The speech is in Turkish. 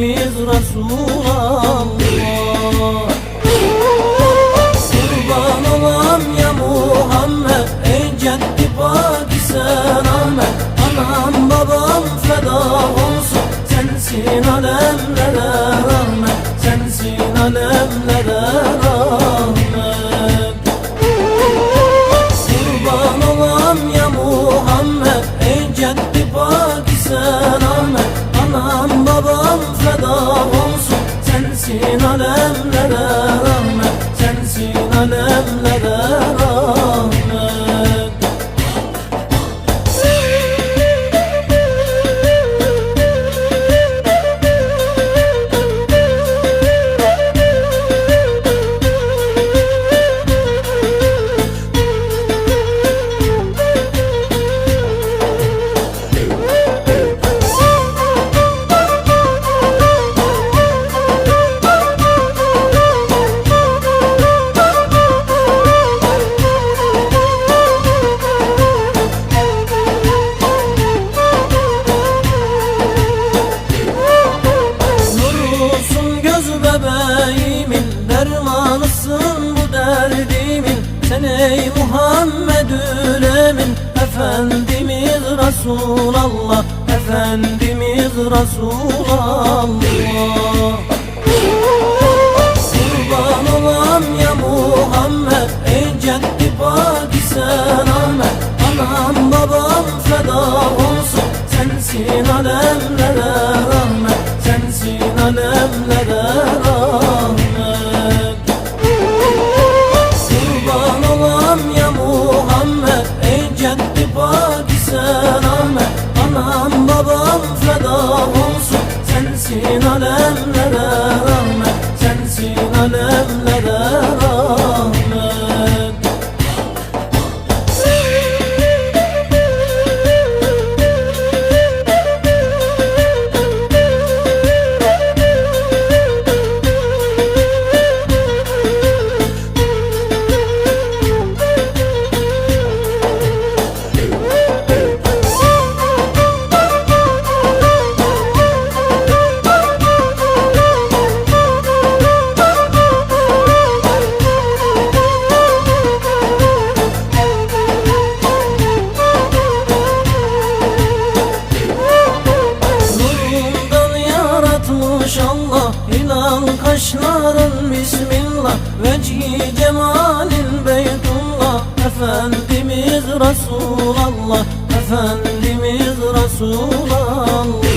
Efendimiz Resulallah Kurban olam ya Muhammed Ey ceddi paki sen Anam babam feda olsun Sensin alemlere Sensin alemlere rahmet Sensin alemlere Muhammedül Emin Efendimiz Resulallah. Efendimiz Resulallah. Kurban olam ya Muhammed Ey ceddi paki sen Ahmet. Anam babam feda olsun Sensin alemlere Sensin alemlere rahmet Sensin alemlere rahmet yaratmış Allah Hilal kaşların Bismillah Vecihi cemalin Beytullah Efendimiz Resulallah Efendimiz Resulallah